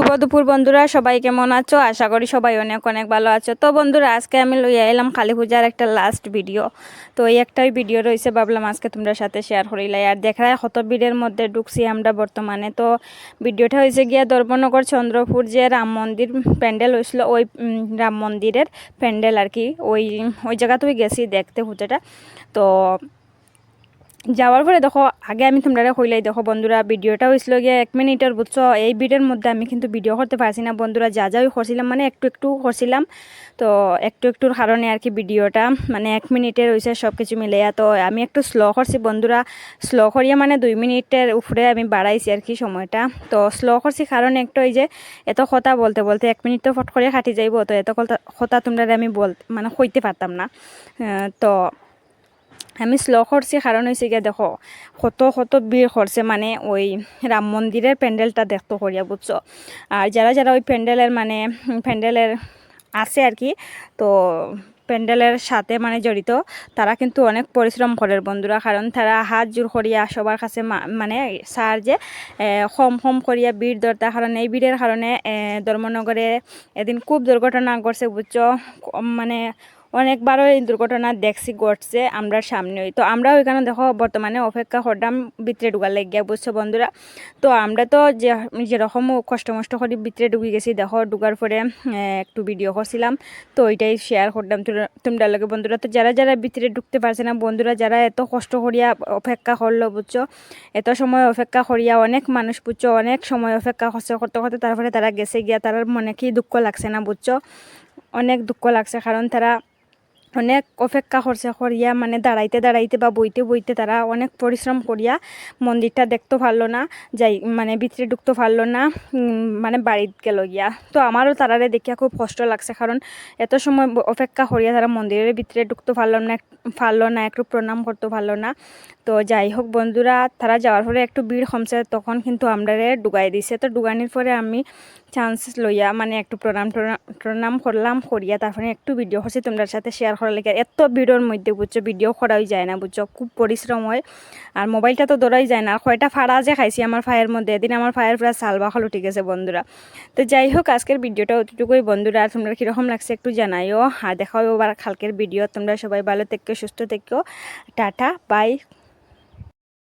শুভ দুপুর বন্ধুরা, সবাই কেমন আছো? আশা করি সবাই অনেক অনেক ভালো আছো। তো বন্ধুরা, আজকে আমি লইয়া এলাম কালী পূজার একটা লাস্ট ভিডিও তো এই একটাই ভিডিও রয়েছে, ভাবলাম আজকে তোমরা সাথে শেয়ার করিলাই আর দেখায় কত ভিড়ের মধ্যে ঢুকছি আমরা বর্তমানে। তো ভিডিওটা হয়েছে গিয়া ধর্মনগর চন্দ্রপুর যে রাম মন্দির প্যান্ডেল হয়েছিল ওই রাম মন্দিরের প্যান্ডেল আর কি। ওই ওই জায়গাতেই গেছি দেখতে পূজাটা তো যাওয়ার পরে দেখো, আগে আমি তোমরা কইলাই, দেখো বন্ধুরা, ভিডিওটা হয়েছিল গিয়ে এক মিনিটের বুঝছ? এই ভিডিওর মধ্যে আমি কিন্তু ভিডিও করতে পারছি না। বন্ধুরা, যা যাই করছিলাম মানে একটু একটু করছিলাম। তো একটু একটুর কারণে আর কি ভিডিওটা মানে এক মিনিটের হয়েছে সব কিছু মিলিয়া তো আমি একটু স্লো করছি বন্ধুরা। স্লো করিয়া মানে দুই মিনিটের উপরে আমি বাড়াইছি আর কি সময়টা। তো স্লো করছি কারণ একটু ওই যে এত কথা বলতে বলতে এক মিনিট তো ফট করে কাটি যাইব। তো এত কথা তোমরা আমি বল মানে কইতে পারতাম না। তো আমি স্লো করছি কারণ হয়েছে গিয়ে দেখো। কত কত ভিড় করছে মানে ওই রাম মন্দিরের প্যান্ডেলটা দেখতে করিয়া বুঝছ আর যারা যারা ওই প্যান্ডেলের মানে প্যান্ডেলের আছে আর কি, তো প্যান্ডেলের সাথে মানে জড়িত তারা কিন্তু অনেক পরিশ্রম করে বন্ধুরা কারণ তারা হাত জোর করিয়া সবার কাছে মানে সার যে কম কম করিয়া ভিড় দরতার কারণে এই ভিড়ের কারণে ধর্মনগরে এদিন খুব দুর্ঘটনা ঘটছে বুঝছ মানে অনেকবারও এই দুর্ঘটনা দেখছি, ঘটছে আমরা সামনেই। তো আমরাও এখানে দেখো, বর্তমানে অপেক্ষা করতাম, ভিতরে ঢুকার লাগিয়া বুঝছ বন্ধুরা? তো আমরা তো যে, যেরকম কষ্ট মষ্ট করে ভিতরে ঢুকে গেছি, দেখো, ঢুকার পরে একটু ভিডিও করছিলাম। তো ওইটাই শেয়ার করলাম তোমরা লগে বন্ধুরা। তো যারা যারা ভিতরে ঢুকতে পারছে না বন্ধুরা, যারা এত কষ্ট করিয়া অপেক্ষা করল বুঝছ? এত সময় অপেক্ষা করিয়া অনেক মানুষ বুঝছ, অনেক সময় অপেক্ষা করছে করতে করতে তারপরে তারা গেছে গিয়া তার মনে কি দুঃখ লাগছে না বুঝছ? অনেক দুঃখ লাগছে, কারণ তারা অনেক অপেক্ষা করছে, করিয়া মানে দাঁড়াইতে দাঁড়াইতে বা বইতে বইতে তারা অনেক পরিশ্রম করিয়া মন্দিরটা দেখতে পারল না, যাই মানে ভিতরে ঢুকতে পারল না মানে বাড়িতে গেল গিয়া। তো আমারও তারারে দেখিয়া খুব কষ্ট লাগছে, কারণ এত সময় অপেক্ষা করিয়া তারা মন্দিরের ভিতরে ঢুকতে পারল না পারল না, একটু প্রণাম করতে পারল না। তো যাই হোক বন্ধুরা, তারা যাওয়ার পরে একটু ভিড় কমছে, তখন কিন্তু আমরা ডুগাই দিছে। তো ডুগানির পরে আমি চান্স লইয়া মানে একটু প্রণাম প্রণাম করলাম, করিয়া তারপরে একটু ভিডিও করছি তোমরা সাথে শেয়ার করার লেগে। এত ভিডিওর মধ্যে বুঝছ ভিডিও করাই যায় না বুঝছ, খুব পরিশ্রম হয়। আর মোবাইলটা তো ধরাই যায় না। আর কয়টা ফাড়া যে খাইছি আমার ফায়ের মধ্যে, এদিন আমার ফায়ের পুরো সাল বাখল উঠে গেছে বন্ধুরা। তো যাই হোক, আজকের ভিডিওটা অতটুকুই বন্ধুরা, আর তোমরা কীরকম লাগছে একটু জানাইও। আর দেখাও আবার কালকের ভিডিও তোমরা সবাই ভালো থেকো, সুস্থ থেকো। Tata bye